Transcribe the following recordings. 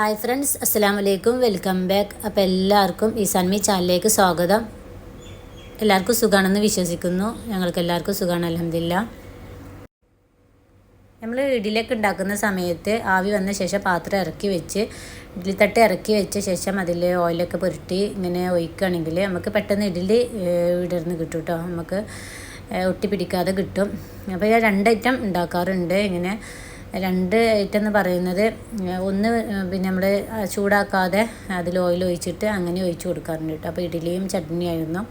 Hi friends അസ്സാം വലൈക്കും welcome back അപ്പോൾ എല്ലാവർക്കും ഈ സൺമി ചാനലിലേക്ക് സ്വാഗതം. എല്ലാവർക്കും സുഖമാണെന്ന് വിശ്വസിക്കുന്നു. ഞങ്ങൾക്ക് എല്ലാവർക്കും സുഖമാണ് അലഹമില്ല നമ്മൾ ഇഡലിയൊക്കെ ഉണ്ടാക്കുന്ന സമയത്ത് ആവി വന്ന ശേഷം പാത്രം ഇറക്കി വെച്ച് ഇഡ്ഡലി തട്ട് ഇറക്കി വെച്ച ശേഷം അതിൽ ഓയിലൊക്കെ പുരട്ടി ഇങ്ങനെ ഒഴിക്കുകയാണെങ്കിൽ നമുക്ക് പെട്ടെന്ന് ഇഡ്ഡലി ഇടർന്ന് കിട്ടും കേട്ടോ നമുക്ക് ഒട്ടി പിടിക്കാതെ കിട്ടും. അപ്പോൾ ഞാൻ രണ്ട് ഐറ്റം ഉണ്ടാക്കാറുണ്ട്. ഇങ്ങനെ രണ്ട് ഐറ്റം എന്ന് പറയുന്നത് ഒന്ന് പിന്നെ നമ്മൾ ചൂടാക്കാതെ അതിൽ ഓയിൽ ഒഴിച്ചിട്ട് അങ്ങനെ ഒഴിച്ച് കൊടുക്കാറുണ്ട് കേട്ടോ. അപ്പോൾ ഇഡ്ഡലിയും ചട്നിയായിരുന്നു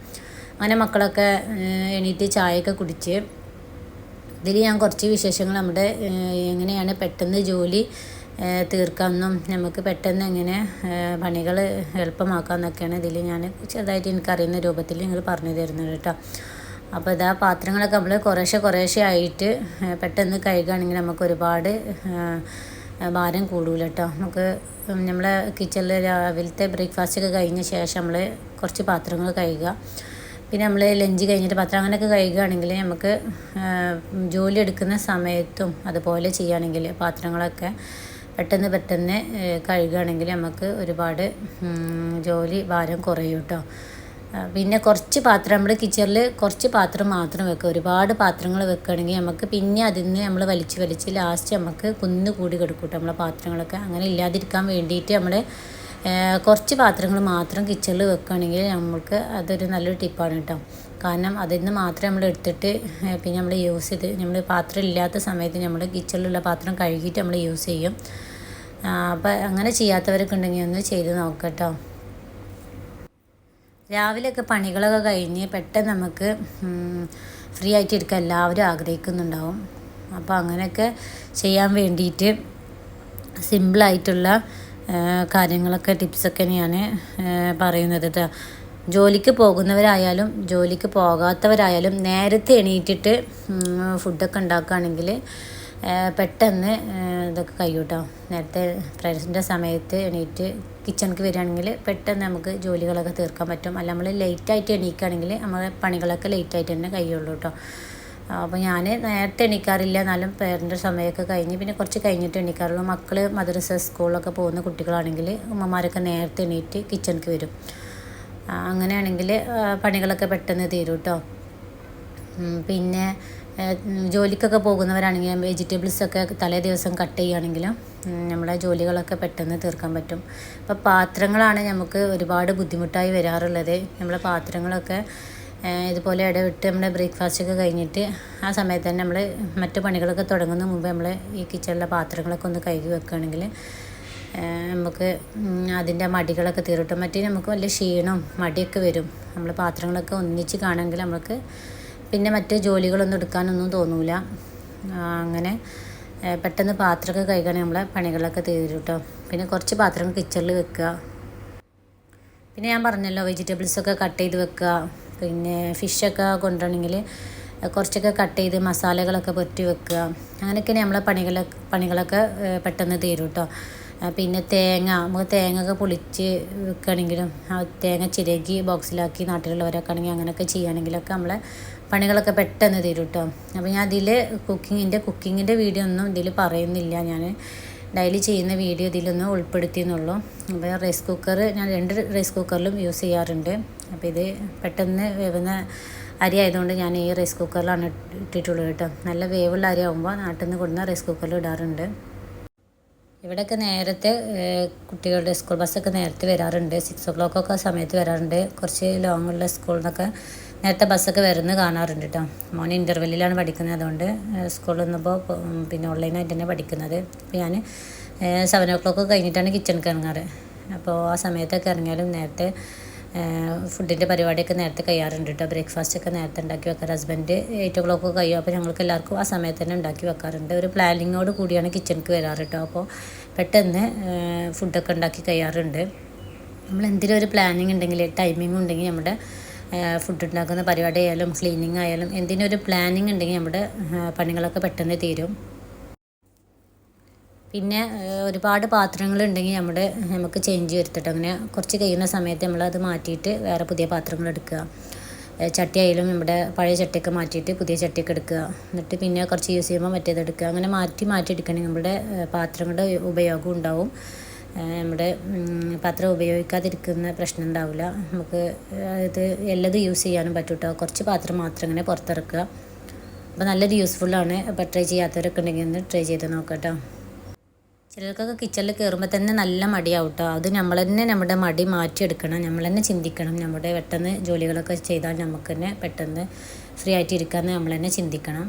അങ്ങനെ മക്കളൊക്കെ എണീറ്റ് ചായയൊക്കെ കുടിച്ച് ഇതിൽ ഞാൻ കുറച്ച് വിശേഷങ്ങൾ നമ്മുടെ എങ്ങനെയാണ് പെട്ടെന്ന് ജോലി തീർക്കാമെന്നും നമുക്ക് പെട്ടെന്ന് എങ്ങനെ പണികൾ എളുപ്പമാക്കാമെന്നൊക്കെയാണ് ഇതിൽ ഞാൻ ചെറുതായിട്ട് എനിക്കറിയുന്ന രൂപത്തിൽ നിങ്ങൾ പറഞ്ഞു തരുന്നത് കേട്ടോ. അപ്പോൾ ഇതാ പാത്രങ്ങളൊക്കെ നമ്മൾ കുറേശ്ശെ കുറേശ്ശെ ആയിട്ട് പെട്ടെന്ന് കഴുകുകയാണെങ്കിൽ നമുക്ക് ഒരുപാട് ഭാരം കൂടൂല കേട്ടോ നമുക്ക് നമ്മളെ കിച്ചണിൽ രാവിലത്തെ ബ്രേക്ക്ഫാസ്റ്റ് ഒക്കെ കഴിഞ്ഞ ശേഷം നമ്മൾ കുറച്ച് പാത്രങ്ങൾ കഴുകുക പിന്നെ നമ്മൾ ലഞ്ച് കഴിഞ്ഞിട്ട് പത്രം അങ്ങനെയൊക്കെ കഴുകുകയാണെങ്കിൽ നമുക്ക് ജോലി എടുക്കുന്ന സമയത്തും അതുപോലെ ചെയ്യുകയാണെങ്കിൽ പാത്രങ്ങളൊക്കെ പെട്ടെന്ന് പെട്ടെന്ന് കഴുകുകയാണെങ്കിൽ നമുക്ക് ഒരുപാട് ജോലി ഭാരം കുറയും കേട്ടോ പിന്നെ കുറച്ച് പാത്രം നമ്മൾ കിച്ചണിൽ കുറച്ച് പാത്രം മാത്രം വെക്കുക. ഒരുപാട് പാത്രങ്ങൾ വെക്കുകയാണെങ്കിൽ നമുക്ക് പിന്നെ അതിൽ നിന്ന് നമ്മൾ വലിച്ച് വലിച്ച് ലാസ്റ്റ് നമുക്ക് കുന്ന് കൂടി കിടക്കൂട്ടോ കേട്ടോ നമ്മളെ പാത്രങ്ങളൊക്കെ. അങ്ങനെ ഇല്ലാതിരിക്കാൻ വേണ്ടിയിട്ട് നമ്മൾ കുറച്ച് പാത്രങ്ങൾ മാത്രം കിച്ചണിൽ വെക്കുകയാണെങ്കിൽ നമുക്ക് അതൊരു നല്ലൊരു ടിപ്പാണ് കേട്ടോ. കാരണം അതിൽ നിന്ന് മാത്രം നമ്മൾ എടുത്തിട്ട് പിന്നെ നമ്മൾ യൂസ് ചെയ്ത് നമ്മൾ പാത്രം ഇല്ലാത്ത സമയത്ത് നമ്മൾ കിച്ചണിലുള്ള പാത്രം കഴുകിയിട്ട് നമ്മൾ യൂസ് ചെയ്യും. അപ്പം അങ്ങനെ ചെയ്യാത്തവരൊക്കെ ഉണ്ടെങ്കിൽ ഒന്ന് ചെയ്ത് നോക്കാം രാവിലെയൊക്കെ പണികളൊക്കെ കഴിഞ്ഞ് പെട്ടെന്ന് നമുക്ക് ഫ്രീ ആയിട്ട് എടുക്കാൻ എല്ലാവരും ആഗ്രഹിക്കുന്നുണ്ടാവും അപ്പോൾ അങ്ങനെയൊക്കെ ചെയ്യാൻ വേണ്ടിയിട്ട് സിമ്പിളായിട്ടുള്ള കാര്യങ്ങളൊക്കെ ടിപ്സൊക്കെ ഞാൻ പറയുന്നത്. ജോലിക്ക് പോകുന്നവരായാലും ജോലിക്ക് പോകാത്തവരായാലും നേരത്തെ എണീറ്റിട്ട് ഫുഡൊക്കെ ഉണ്ടാക്കുകയാണെങ്കിൽ പെട്ടെന്ന് ഇതൊക്കെ കഴിയും കേട്ടോ നേരത്തെ ഫ്രണ്ട്സിന്റെ സമയത്ത് എണീറ്റ് കിച്ചണിക്ക് വരികയാണെങ്കിൽ പെട്ടെന്ന് നമുക്ക് ജോലികളൊക്കെ തീർക്കാൻ പറ്റും. അല്ല നമ്മൾ ലേറ്റായിട്ട് എണീക്കുകയാണെങ്കിൽ നമ്മളെ പണികളൊക്കെ ലേറ്റായിട്ട് തന്നെ കഴിയുള്ളൂ കേട്ടോ അപ്പോൾ ഞാൻ നേരത്തെ എണീക്കാറില്ല. എന്നാലും പേരന്റെ സമയമൊക്കെ കഴിഞ്ഞ് പിന്നെ കുറച്ച് കഴിഞ്ഞിട്ട് എണീക്കാറുള്ളൂ. മക്കൾ മദ്രസ സ്കൂളിലൊക്കെ പോകുന്ന കുട്ടികളാണെങ്കിൽ ഉമ്മമാരൊക്കെ നേരത്തെ എണീറ്റ് കിച്ചണിക്ക് വരും. അങ്ങനെയാണെങ്കിൽ പണികളൊക്കെ പെട്ടെന്ന് തീരും കേട്ടോ പിന്നെ ജോലിക്കൊക്കെ പോകുന്നവരാണെങ്കിൽ വെജിറ്റബിൾസൊക്കെ തലേ ദിവസം കട്ട് ചെയ്യുകയാണെങ്കിലും ഉം, നമ്മളെ ജോലികളൊക്കെ പെട്ടെന്ന് തീർക്കാൻ പറ്റും. അപ്പോൾ പാത്രങ്ങളാണ് നമുക്ക് ഒരുപാട് ബുദ്ധിമുട്ടായി വരാറുള്ളത്. നമ്മളെ പാത്രങ്ങളൊക്കെ ഇതുപോലെ ഇടവിട്ട് നമ്മുടെ ബ്രേക്ക്ഫാസ്റ്റ് ഒക്കെ കഴിഞ്ഞിട്ട് ആ സമയത്ത് തന്നെ നമ്മൾ മറ്റു പണികളൊക്കെ തുടങ്ങുന്ന മുമ്പ് നമ്മൾ ഈ കിച്ചണിലെ പാത്രങ്ങളൊക്കെ ഒന്ന് കഴുകി വെക്കുകയാണെങ്കിൽ നമുക്ക് അതിന്റെ മടികളൊക്കെ തീർട്ടും. മറ്റേ നമുക്ക് വലിയ ക്ഷീണവും മടിയൊക്കെ വരും. നമ്മൾ പാത്രങ്ങളൊക്കെ ഒന്നിച്ച് കാണുമെങ്കിൽ നമുക്ക് പിന്നെ മറ്റ് ജോലികളൊന്നും എടുക്കാനൊന്നും തോന്നൂല. അങ്ങനെ പെട്ടെന്ന് പാത്രമൊക്കെ കഴിക്കണേ നമ്മളെ പണികളൊക്കെ തീരും കേട്ടോ പിന്നെ കുറച്ച് പാത്രങ്ങൾ കിച്ചണിൽ വെക്കുക. പിന്നെ ഞാൻ പറഞ്ഞല്ലോ വെജിറ്റബിൾസൊക്കെ കട്ട് ചെയ്ത് വെക്കുക. പിന്നെ ഫിഷൊക്കെ കൊണ്ടുവരണമെങ്കിൽ കുറച്ചൊക്കെ കട്ട് ചെയ്ത് മസാലകളൊക്കെ പൊറ്റി വെക്കുക. അങ്ങനെയൊക്കെയാണ് നമ്മളെ പണികളൊക്കെ പണികളൊക്കെ പെട്ടെന്ന് തീരും കേട്ടോ പിന്നെ തേങ്ങ നമുക്ക് തേങ്ങ ഒക്കെ പൊളിച്ച് വെക്കുകയാണെങ്കിലും ആ തേങ്ങ ചിരകി ബോക്സിലാക്കി നാട്ടിലുള്ളവരൊക്കെ ആണെങ്കിൽ അങ്ങനെയൊക്കെ ചെയ്യുകയാണെങ്കിലൊക്കെ നമ്മളെ പണികളൊക്കെ പെട്ടെന്ന് തരും കേട്ടോ അപ്പോൾ ഞാൻ അതിൽ കുക്കിങ്ങിന്റെ കുക്കിങ്ങിന്റെ വീഡിയോ ഒന്നും ഇതിൽ പറയുന്നില്ല. ഞാൻ ഡെയിലി ചെയ്യുന്ന വീഡിയോ ഇതിലൊന്ന് ഉൾപ്പെടുത്തിയെന്നുള്ളൂ അപ്പോൾ റൈസ് കുക്കർ ഞാൻ രണ്ട് റൈസ് കുക്കറിലും യൂസ് ചെയ്യാറുണ്ട്. അപ്പോൾ ഇത് പെട്ടെന്ന് വേവുന്ന അരി ആയതുകൊണ്ട് ഞാൻ ഈ റൈസ് കുക്കറിലാണ് ഇട്ടിട്ടുള്ളത് കേട്ടോ നല്ല വേവുള്ള അരി ആകുമ്പോൾ നാട്ടിൽ നിന്ന് കൊടുന്ന റൈസ് കുക്കറിൽ ഇടാറുണ്ട്. ഇവിടെയൊക്കെ നേരത്തെ കുട്ടികളുടെ സ്കൂൾ ബസ്സൊക്കെ നേരത്തെ വരാറുണ്ട്. സിക്സ് ഒ ക്ലോക്കൊക്കെ സമയത്ത് വരാറുണ്ട്. കുറച്ച് ലോങ്ങുള്ള സ്കൂളിൽ നിന്നൊക്കെ നേരത്തെ ബസ്സൊക്കെ വരുന്നത് കാണാറുണ്ട് കേട്ടോ മോൻ ഇന്റർവെല്ലിലാണ് പഠിക്കുന്നത് അതുകൊണ്ട് സ്കൂളിൽ നിന്നപ്പോൾ പിന്നെ ഓൺലൈനായിട്ട് തന്നെ പഠിക്കുന്നത്. അപ്പോൾ ഞാൻ സെവൻ ഓ ക്ലോക്ക് കഴിഞ്ഞിട്ടാണ് കിച്ചണിക്ക് ഇറങ്ങാറ്. അപ്പോൾ ആ സമയത്തൊക്കെ ഇറങ്ങിയാലും നേരത്തെ ഫുഡിന്റെ പരിപാടിയൊക്കെ നേരത്തെ കഴിയാറുണ്ട് കേട്ടോ ബ്രേക്ക്ഫാസ്റ്റ് ഒക്കെ നേരത്തെ ഉണ്ടാക്കി വെക്കാറ്. ഹസ്ബൻഡ് എയ്റ്റ് ഒ ക്ലോക്ക് കഴിയും. അപ്പോൾ ഞങ്ങൾക്ക് എല്ലാവർക്കും ആ സമയത്ത് തന്നെ ഉണ്ടാക്കി വെക്കാറുണ്ട്. ഒരു പ്ലാനിങ്ങോട് കൂടിയാണ് കിച്ചണിക്ക് വരാറ് കേട്ടോ അപ്പോൾ പെട്ടെന്ന് ഫുഡൊക്കെ ഉണ്ടാക്കി കഴിയാറുണ്ട്. നമ്മൾ എന്തെങ്കിലും ഒരു പ്ലാനിങ് ഉണ്ടെങ്കിൽ ടൈമിംഗ് ഉണ്ടെങ്കിൽ നമ്മുടെ ഫുഡ് ഉണ്ടാക്കുന്ന പരിപാടി ആയാലും ക്ലീനിങ് ആയാലും എന്തിനും ഒരു പ്ലാനിങ് ഉണ്ടെങ്കിൽ നമ്മുടെ പണികളൊക്കെ പെട്ടെന്ന് തീരും. പിന്നെ ഒരുപാട് പാത്രങ്ങളുണ്ടെങ്കിൽ നമ്മുടെ നമുക്ക് ചേഞ്ച് വരുത്തിട്ട്. അങ്ങനെ കുറച്ച് കഴിയുന്ന സമയത്ത് നമ്മൾ അത് മാറ്റിയിട്ട് വേറെ പുതിയ പാത്രങ്ങൾ എടുക്കുക. ചട്ടി ചട്ടിയായാലും നമ്മുടെ പഴയ ചട്ടിയൊക്കെ മാറ്റിയിട്ട് പുതിയ ചട്ടിയൊക്കെ എടുക്കുക. എന്നിട്ട് പിന്നെ കുറച്ച് യൂസ് ചെയ്യുമ്പോൾ മറ്റേത് എടുക്കുക. അങ്ങനെ മാറ്റി മാറ്റി എടുക്കണമെങ്കിൽ നമ്മുടെ പാത്രങ്ങളുടെ ഉപയോഗം ഉണ്ടാവും. നമ്മുടെ പാത്രം ഉപയോഗിക്കാതിരിക്കുന്ന പ്രശ്നം ഉണ്ടാവില്ല നമുക്ക് ഇത് എല്ലതും യൂസ് ചെയ്യാനും പറ്റും കേട്ടോ കുറച്ച് പാത്രം മാത്രം ഇങ്ങനെ പുറത്തിറക്കുക. അപ്പോൾ നല്ലൊരു യൂസ്ഫുള്ളാണ് അപ്പോൾ ട്രൈ ചെയ്യാത്തവരൊക്കെ ഉണ്ടെങ്കിൽ ഒന്ന് ട്രൈ ചെയ്ത് നോക്കട്ടോ. കേട്ടോ ചിലർക്കൊക്കെ കിച്ചണിൽ കയറുമ്പോൾ തന്നെ നല്ല മടിയാവും കേട്ടോ അത് നമ്മൾ തന്നെ നമ്മുടെ മടി മാറ്റിയെടുക്കണം. നമ്മൾ തന്നെ ചിന്തിക്കണം. നമ്മുടെ പെട്ടെന്ന് ജോലികളൊക്കെ ചെയ്താൽ നമുക്ക് തന്നെ പെട്ടെന്ന് ഫ്രീ ആയിട്ട് ഇരിക്കാമെന്ന് നമ്മൾ തന്നെ ചിന്തിക്കണം.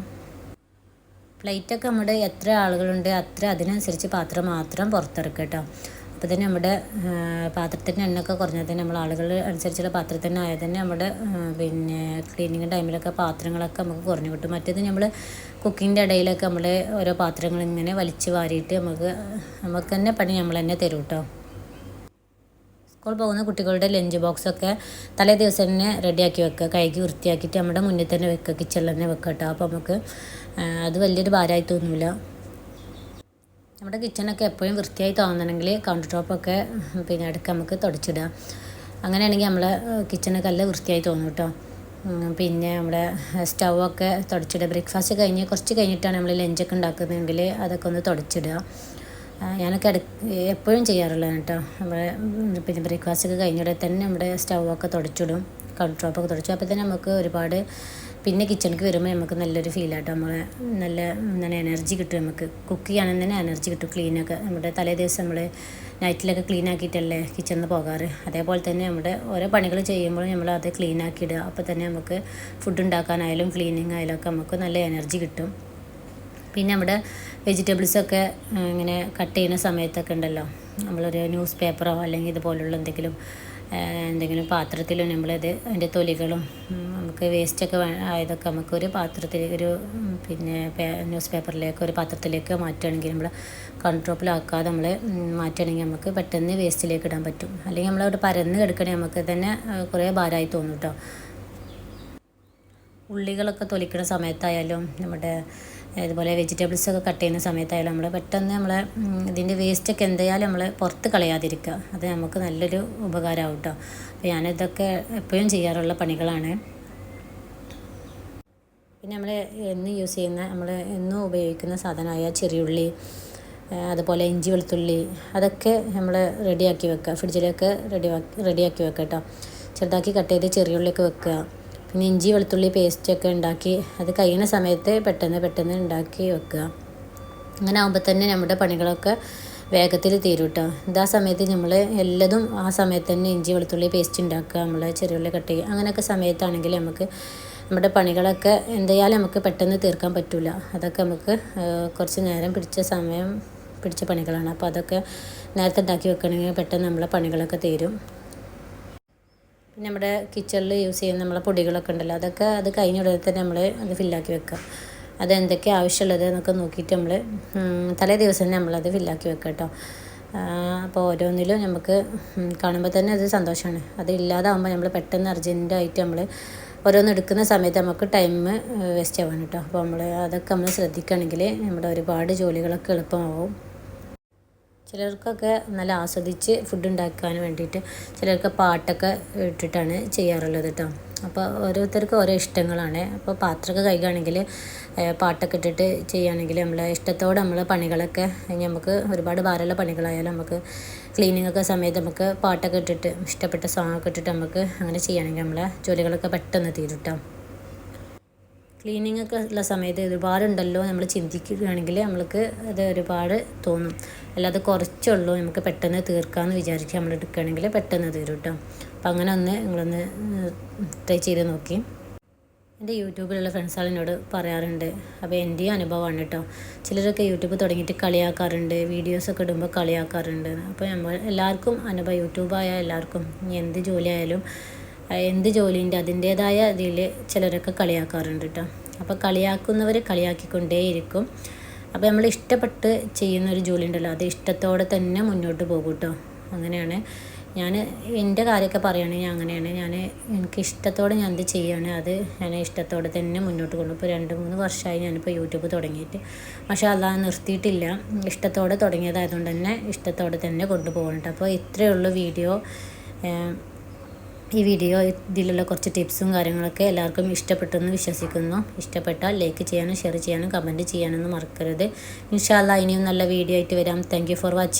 പ്ലേറ്റൊക്കെ നമ്മുടെ എത്ര ആളുകളുണ്ട് അത്ര അതിനനുസരിച്ച് പാത്രം മാത്രം പുറത്തിറക്കുക കേട്ടോ. അപ്പോൾ തന്നെ നമ്മുടെ പാത്രത്തിന്റെ എണ്ണൊക്കെ കുറഞ്ഞാൽ തന്നെ നമ്മൾ ആളുകൾ അനുസരിച്ചുള്ള പാത്രത്തിന് ആയാൽ തന്നെ നമ്മുടെ പിന്നെ ക്ലീനിങ് ടൈമിലൊക്കെ പാത്രങ്ങളൊക്കെ നമുക്ക് കുറഞ്ഞു കിട്ടും. മറ്റേത് നമ്മൾ കുക്കിങ്ങിന്റെ ഇടയിലൊക്കെ നമ്മൾ ഓരോ പാത്രങ്ങൾ ഇങ്ങനെ വലിച്ചു വാരിയിട്ട് നമുക്ക് നമുക്ക് തന്നെ പണി നമ്മൾ തന്നെ തരും കേട്ടോ. സ്കൂൾ പോകുന്ന കുട്ടികളുടെ ലഞ്ച് ബോക്സൊക്കെ തലേ ദിവസം തന്നെ റെഡിയാക്കി വെക്കുക. കഴുകി വൃത്തിയാക്കിയിട്ട് നമ്മുടെ മുന്നിൽ തന്നെ വെക്കുക. കിച്ചണിൽ തന്നെ വെക്കുക കേട്ടോ. അപ്പോൾ നമുക്ക് അത് വലിയൊരു ഭാരമായി തോന്നില്ല നമ്മുടെ കിച്ചണൊക്കെ എപ്പോഴും വൃത്തിയായി തോന്നണമെങ്കിൽ കൗണ്ടർ ടോപ്പൊക്കെ പിന്നെ ഇടയ്ക്ക് നമുക്ക് തുടച്ചിടുക അങ്ങനെയാണെങ്കിൽ നമ്മളെ കിച്ചണൊക്കെ നല്ല വൃത്തിയായി തോന്നും കേട്ടോ. പിന്നെ നമ്മുടെ സ്റ്റൗവൊക്കെ തുടച്ചിടുക. ബ്രേക്ക്ഫാസ്റ്റ് കഴിഞ്ഞ് കുറച്ച് കഴിഞ്ഞിട്ടാണ് നമ്മൾ ലഞ്ചൊക്കെ ഉണ്ടാക്കുന്നതെങ്കിൽ അതൊക്കെ ഒന്ന് തുടച്ചിടുക. ഞാനൊക്കെ ഇട എപ്പോഴും ചെയ്യാറുള്ളതാണ് കേട്ടോ. നമ്മുടെ പിന്നെ ബ്രേക്ക്ഫാസ്റ്റ് ഒക്കെ കഴിഞ്ഞിടെ തന്നെ നമ്മുടെ സ്റ്റൗവൊക്കെ തുടച്ചിടും കൗണ്ടർ തുടച്ചു. അപ്പോൾ തന്നെ നമുക്ക് ഒരുപാട് പിന്നെ കിച്ചണിക്ക് വരുമ്പോൾ നമുക്ക് നല്ലൊരു ഫീലാട്ടോ നമ്മളെ നല്ല നല്ല എനർജി കിട്ടും നമുക്ക്. കുക്ക് ചെയ്യാനും തന്നെ എനർജി കിട്ടും ക്ലീനൊക്കെ നമ്മുടെ തലേ ദിവസം നമ്മൾ നൈറ്റിലൊക്കെ ക്ലീൻ ആക്കിയിട്ടല്ലേ കിച്ചണിൽ പോകാറ്. അതേപോലെ തന്നെ നമ്മുടെ ഓരോ പണികൾ ചെയ്യുമ്പോഴും നമ്മൾ അത് ക്ലീൻ ആക്കിയിടുക. അപ്പോൾ തന്നെ നമുക്ക് ഫുഡ് ഉണ്ടാക്കാനായാലും ക്ലീനിങ് ആയാലും ഒക്കെ നമുക്ക് നല്ല എനർജി കിട്ടും. പിന്നെ നമ്മുടെ വെജിറ്റബിൾസൊക്കെ ഇങ്ങനെ കട്ട് ചെയ്യുന്ന സമയത്തൊക്കെ ഉണ്ടല്ലോ. നമ്മളൊരു ന്യൂസ് പേപ്പറോ അല്ലെങ്കിൽ ഇതുപോലുള്ള എന്തെങ്കിലും എന്തെങ്കിലും പാത്രത്തിലോ നമ്മളത് അതിന്റെ തൊലികളും നമുക്ക് വേസ്റ്റൊക്കെ ആയതൊക്കെ നമുക്ക് ഒരു പാത്രത്തിൽ ഒരു പിന്നെ ന്യൂസ് പേപ്പറിലേക്ക് ഒരു പാത്രത്തിലേക്ക് മാറ്റുകയാണെങ്കിൽ നമ്മൾ കൺട്രോപ്പിലാക്കാതെ നമ്മൾ മാറ്റുകയാണെങ്കിൽ നമുക്ക് പെട്ടെന്ന് വേസ്റ്റിലേക്ക് ഇടാൻ പറ്റും. അല്ലെങ്കിൽ നമ്മളവിടെ പരന്ന് കിടക്കണമെങ്കിൽ നമുക്ക് തന്നെ കുറേ ഭാരമായി തോന്നും കേട്ടോ ഉള്ളികളൊക്കെ തൊലിക്കുന്ന സമയത്തായാലും നമ്മുടെ ഇതുപോലെ വെജിറ്റബിൾസ് ഒക്കെ കട്ട് ചെയ്യുന്ന സമയത്തായാലും നമ്മൾ പെട്ടെന്ന് നമ്മൾ ഇതിന്റെ വേസ്റ്റൊക്കെ എന്തായാലും നമ്മൾ പുറത്ത് കളയാതിരിക്കുക. അത് നമുക്ക് നല്ലൊരു ഉപകാരമാവും കേട്ടോ അപ്പോൾ ഞാനിതൊക്കെ എപ്പോഴും ചെയ്യാറുള്ള പണികളാണ്. പിന്നെ നമ്മൾ എന്നും യൂസ് ചെയ്യുന്ന നമ്മൾ എന്നും ഉപയോഗിക്കുന്ന സാധനമായ ചെറിയുള്ളി അതുപോലെ ഇഞ്ചി വെളുത്തുള്ളി അതൊക്കെ നമ്മൾ റെഡിയാക്കി വെക്കുക. ഫ്രിഡ്ജിലൊക്കെ റെഡിയാക്കി റെഡിയാക്കി വെക്കുക കേട്ടോ ചെറുതാക്കി കട്ട് ചെയ്ത് ചെറിയുള്ളിയൊക്കെ വെക്കുക. പിന്നെ ഇഞ്ചി വെളുത്തുള്ളി പേസ്റ്റൊക്കെ ഉണ്ടാക്കി അത് കഴിയുന്ന സമയത്ത് പെട്ടെന്ന് പെട്ടെന്ന് ഉണ്ടാക്കി വെക്കുക. അങ്ങനെ ആകുമ്പോൾ തന്നെ നമ്മുടെ പണികളൊക്കെ വേഗത്തിൽ തീരും കേട്ടോ ഇതാ സമയത്ത് നമ്മൾ എല്ലതും ആ സമയത്ത് തന്നെ ഇഞ്ചി വെളുത്തുള്ളി പേസ്റ്റ് ഉണ്ടാക്കുക നമ്മൾ ചെറിയുള്ളി കട്ട് ചെയ്യുക. അങ്ങനെയൊക്കെ സമയത്താണെങ്കിൽ നമുക്ക് നമ്മുടെ പണികളൊക്കെ എന്തായാലും നമുക്ക് പെട്ടെന്ന് തീർക്കാൻ പറ്റില്ല അതൊക്കെ നമുക്ക് കുറച്ച് നേരം പിടിച്ച സമയം പിടിച്ച പണികളാണ്. അപ്പോൾ അതൊക്കെ നേരത്തെ ഉണ്ടാക്കി വെക്കണമെങ്കിൽ പെട്ടെന്ന് നമ്മളെ പണികളൊക്കെ തീരും. നമ്മുടെ കിച്ചണിൽ യൂസ് ചെയ്യുന്ന നമ്മളെ പൊടികളൊക്കെ ഉണ്ടല്ലോ അതൊക്കെ അത് കഴിഞ്ഞ ഉടനെ തന്നെ നമ്മൾ അത് ഫില്ലാക്കി വെക്കുക. അത് എന്തൊക്കെ ആവശ്യമുള്ളത് എന്നൊക്കെ നോക്കിയിട്ട് നമ്മൾ തലേ ദിവസം തന്നെ നമ്മളത് ഫില്ലാക്കി വെക്കുക കേട്ടോ. അപ്പോൾ ഓരോന്നിലും നമുക്ക് കാണുമ്പോൾ തന്നെ അത് സന്തോഷമാണ്. അത് ഇല്ലാതാവുമ്പോൾ നമ്മൾ പെട്ടെന്ന് അർജന്റായിട്ട് നമ്മൾ ഓരോന്ന് എടുക്കുന്ന സമയത്ത് നമുക്ക് ടൈം വേസ്റ്റ് ആവാൻ കേട്ടോ. അപ്പോൾ നമ്മൾ അതൊക്കെ നമ്മൾ ശ്രദ്ധിക്കുകയാണെങ്കിൽ നമ്മുടെ ഒരുപാട് ജോലികളൊക്കെ എളുപ്പമാവും. ചിലർക്കൊക്കെ നല്ല ആസ്വദിച്ച് ഫുഡ് ഉണ്ടാക്കാൻ വേണ്ടിയിട്ട് ചിലർക്ക് പാട്ടൊക്കെ ഇട്ടിട്ടാണ് ചെയ്യാറുള്ളത് കേട്ടോ അപ്പോൾ ഓരോരുത്തർക്കും ഓരോ ഇഷ്ടങ്ങളാണ്. അപ്പോൾ പാത്രമൊക്കെ കഴുകുകയാണെങ്കിൽ പാട്ടൊക്കെ ഇട്ടിട്ട് ചെയ്യുകയാണെങ്കിൽ നമ്മളെ ഇഷ്ടത്തോടെ നമ്മൾ പണികളൊക്കെ നമുക്ക് ഒരുപാട് ഭാരമുള്ള പണികളായാലും നമുക്ക് ക്ലീനിങ് ഒക്കെ സമയത്ത് നമുക്ക് പാട്ടൊക്കെ ഇട്ടിട്ട് ഇഷ്ടപ്പെട്ട സോങ്ങൊക്കെ ഇട്ടിട്ട് നമുക്ക് അങ്ങനെ ചെയ്യുകയാണെങ്കിൽ നമ്മളെ ജോലികളൊക്കെ പെട്ടെന്ന് തീരും ക്ലീനിങ് ഒക്കെ ഉള്ള സമയത്ത് ഒരുപാടുണ്ടല്ലോ നമ്മൾ ചിന്തിക്കുകയാണെങ്കിൽ നമ്മൾക്ക് അത് ഒരുപാട് തോന്നും. അല്ലാതെ കുറച്ചുള്ളൂ നമുക്ക് പെട്ടെന്ന് തീർക്കാമെന്ന് വിചാരിച്ച് നമ്മൾ എടുക്കുകയാണെങ്കിൽ പെട്ടെന്ന് തീരും കേട്ടോ. അപ്പം അങ്ങനെ ഒന്ന് നിങ്ങളൊന്ന് ട്രൈ ചെയ്ത് നോക്കി. എന്റെ യൂട്യൂബിലുള്ള ഫ്രണ്ട്സുകൾ എന്നോട് പറയാറുണ്ട്. അപ്പോൾ എന്റെയും അനുഭവമാണ് കേട്ടോ. ചിലരൊക്കെ യൂട്യൂബ് തുടങ്ങിയിട്ട് കളിയാക്കാറുണ്ട് വീഡിയോസൊക്കെ ഇടുമ്പോൾ കളിയാക്കാറുണ്ട്. അപ്പോൾ നമ്മൾ എല്ലാവർക്കും അനുഭവം യൂട്യൂബായ എല്ലാവർക്കും എന്ത് ജോലിയായാലും എന്ത് ജോലിന്റെ അതിന്റേതായ ഇതിൽ ചിലരൊക്കെ കളിയാക്കാറുണ്ട് കേട്ടോ അപ്പോൾ കളിയാക്കുന്നവർ കളിയാക്കിക്കൊണ്ടേയിരിക്കും അപ്പോൾ നമ്മൾ ഇഷ്ടപ്പെട്ട് ചെയ്യുന്ന ഒരു ജോലി ഉണ്ടല്ലോ അത് ഇഷ്ടത്തോടെ തന്നെ മുന്നോട്ട് പോകും കേട്ടോ അങ്ങനെയാണ്. ഞാൻ എന്റെ കാര്യമൊക്കെ പറയുകയാണെങ്കിൽ അങ്ങനെയാണ്. ഞാൻ എനിക്ക് ഇഷ്ടത്തോടെ ഞാൻ എന്ത് ചെയ്യുകയാണ് അത് ഞാൻ ഇഷ്ടത്തോടെ തന്നെ മുന്നോട്ട് കൊണ്ടു ഇപ്പോൾ രണ്ട് മൂന്ന് വർഷമായി ഞാനിപ്പോൾ യൂട്യൂബ് തുടങ്ങിയിട്ട്. പക്ഷേ അല്ലാതെ നിർത്തിയിട്ടില്ല. ഇഷ്ടത്തോടെ തുടങ്ങിയതായതുകൊണ്ട് തന്നെ ഇഷ്ടത്തോടെ തന്നെ കൊണ്ടുപോകുന്നുണ്ട് അപ്പോൾ ഇത്രയേ ഉള്ളൂ വീഡിയോ. ഈ വീഡിയോ ഇതിലുള്ള കുറച്ച് ടിപ്സും കാര്യങ്ങളൊക്കെ എല്ലാവർക്കും ഇഷ്ടപ്പെട്ടെന്ന് വിശ്വസിക്കുന്നു. ഇഷ്ടപ്പെട്ടാൽ ലൈക്ക് ചെയ്യാനും ഷെയർ ചെയ്യാനും കമന്റ് ചെയ്യാനൊന്നും മറക്കരുത്. ഇൻഷാല്ല ഇനിയും നല്ല വീഡിയോ ആയിട്ട് വരാം. Thank for watching